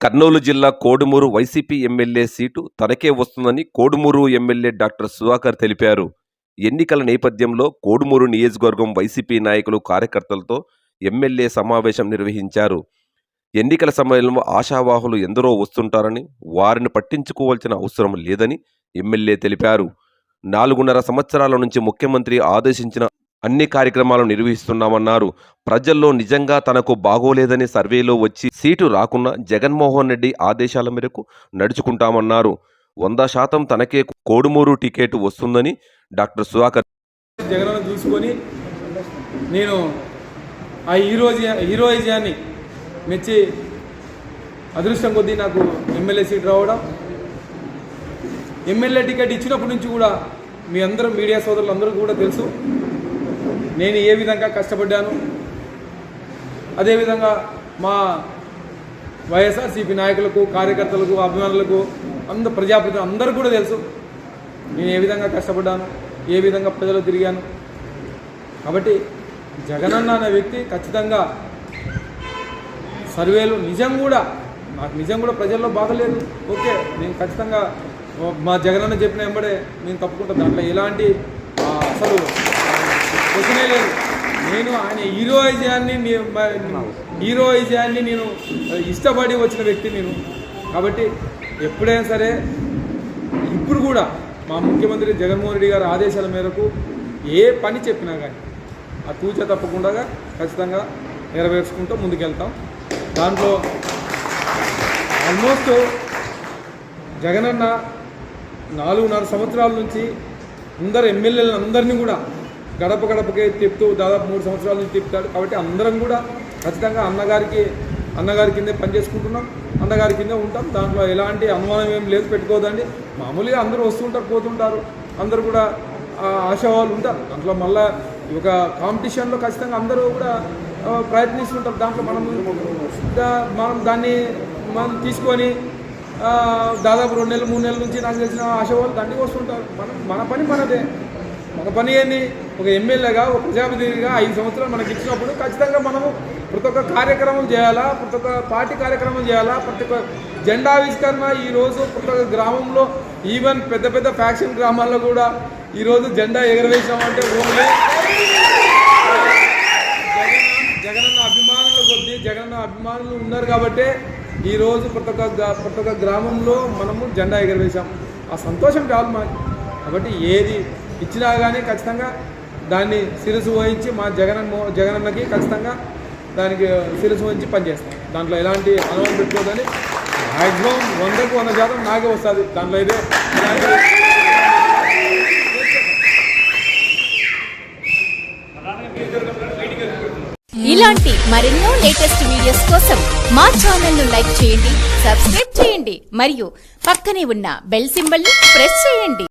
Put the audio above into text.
కర్నూలు జిల్లా Kodumur YCP MLA seat తనకే వస్తుందని కోడుమూరు ఎమ్మెల్యే డాక్టర్ సుధాకర్ తెలిపారు. ఎన్నికల నేపథ్యంలో కోడుమూరు నియోజకవర్గం వైసీపీ నాయకులు కార్యకర్తలతో ఎమ్మెల్యే సమావేశం నిర్వహించారు. ఎన్నికల సమయంలో ఆశావాహులు ఎందరో వస్తుంటారని వారిని పట్టించుకోవాల్సిన అవసరం లేదని ఎమ్మెల్యే తెలిపారు. నాలుగున్నర సంవత్సరాల నుంచి ముఖ్యమంత్రి ఆదేశించిన అన్ని కార్యక్రమాలు నిర్వహిస్తున్నామన్నారు. ప్రజల్లో నిజంగా తనకు బాగోలేదని సర్వేలో వచ్చి సీటు రాకున్నా జగన్మోహన్ రెడ్డి ఆదేశాల మేరకు నడుచుకుంటామన్నారు. వంద శాతం తనకే కోడుమూరు టికెట్ వస్తుందని డాక్టర్ సుధాకర్ జగన్ చూసుకొని నేను ఆ హీరోజి హీరోయిజాన్ని మెచ్చి అదృష్టం కొద్దీ నాకు ఎమ్మెల్యే సీట్ రావడం. ఎమ్మెల్యే టికెట్ ఇచ్చినప్పటి నుంచి కూడా మీ అందరూ మీడియా సోదరులు అందరూ కూడా తెలుసు. నేను ఏ విధంగా కష్టపడ్డాను? అదేవిధంగా మా వైఎస్ఆర్సీపీ నాయకులకు కార్యకర్తలకు అభిమానులకు అందరు ప్రజాప్రతినిధులు అందరూ కూడా తెలుసు. నేను ఏ విధంగా కష్టపడ్డాను? ఏ విధంగా ప్రజలు తిరిగాను? కాబట్టి జగనన్న అనే వ్యక్తి ఖచ్చితంగా సర్వేలు నిజం కూడా నాకు నిజం కూడా ప్రజల్లో బాగలేదు ఓకే నేను ఖచ్చితంగా మా జగనన్న చెప్పిన వెంబడే నేను తప్పుకుంటాను దాంట్లో ఎలాంటి అసలు క్వశ్చనే లేదు. నేను ఆయన హీరోయిజాన్ని హీరోయిజాన్ని నేను ఇష్టపడి వచ్చిన వ్యక్తి నేను. కాబట్టి ఎప్పుడైనా సరే ఇప్పుడు కూడా మా ముఖ్యమంత్రి జగన్మోహన్ రెడ్డి గారి ఆదేశాల మేరకు ఏ పని చెప్పినా కానీ ఆ తూచ తప్పకుండా ఖచ్చితంగా నెరవేర్చుకుంటూ ముందుకెళ్తాం. దాంట్లో ఆల్మోస్ట్ జగనన్న నాలుగున్నర సంవత్సరాల నుంచి అందరు ఎమ్మెల్యేలను అందరినీ కూడా గడప గడపకే తిప్పుతూ దాదాపు మూడు సంవత్సరాల నుంచి తిప్పుతాడు. కాబట్టి అందరం కూడా ఖచ్చితంగా అన్నగారికి అన్నగారి కిందే పనిచేసుకుంటున్నాం. అన్నగారి కిందే ఉంటాం. దాంట్లో ఎలాంటి అనుమానం ఏం లేదు పెట్టుకోదండి. మామూలుగా అందరూ వస్తుంటారు పోతుంటారు. అందరూ కూడా ఆశావాళ్ళు ఉంటారు. దాంట్లో మళ్ళా ఈ ఒక కాంపిటీషన్లో ఖచ్చితంగా అందరూ కూడా ప్రయత్నిస్తుంటారు. దాంట్లో మనం మనం దాన్ని మనం తీసుకొని దాదాపు రెండు నెలలు మూడు నెలల నుంచి నాకు తెలిసిన ఆశావాళ్ళు దండికి వస్తుంటారు. మనం మన పని మనదే. మన పని ఏంది? ఒక ఎమ్మెల్యేగా ఒక ప్రజాప్రతినిధిగా ఐదు సంవత్సరాలు మనకి ఇచ్చినప్పుడు ఖచ్చితంగా మనము ప్రతి ఒక్క కార్యక్రమం చేయాలా ప్రతి ఒక్క పార్టీ కార్యక్రమం చేయాలా ప్రతి ఒక్క జెండా ఆవిష్కరణ ఈరోజు ప్రతి ఒక్క గ్రామంలో ఈవెన్ పెద్ద పెద్ద ఫ్యాక్షన్ గ్రామాల్లో కూడా ఈరోజు జెండా ఎగరవేసామంటే ఓన్లీ జగన్ జగనన్న అభిమానులు కొద్దీ జగనన్న అభిమానులు ఉన్నారు కాబట్టి ఈరోజు ప్రతి ఒక్క ప్రతి ఒక్క గ్రామంలో మనము జెండా ఎగరవేశాం. ఆ సంతోషం చాలు మాకు. కాబట్టి ఏది ఇచ్చినా కానీ ఖచ్చితంగా దాన్ని శిరసు వహించి మా జగన్ జగనన్నకి ఖచ్చితంగా దానికి శిరసు వహించి పనిచేస్తాం. దాంట్లో ఎలాంటి అనుభవం పెట్టుకోదని మ్యాక్సిమం వందకు వంద శాతం నాకే వస్తుంది. దాంట్లో అయితే ఇలాంటి మరెన్నో లేటెస్ట్ వీడియోస్ కోసం మా ఛానల్ను లైక్ చేయండి సబ్స్క్రైబ్ చేయండి మరియు పక్కనే ఉన్న బెల్ సింబల్ ప్రెస్ చేయండి.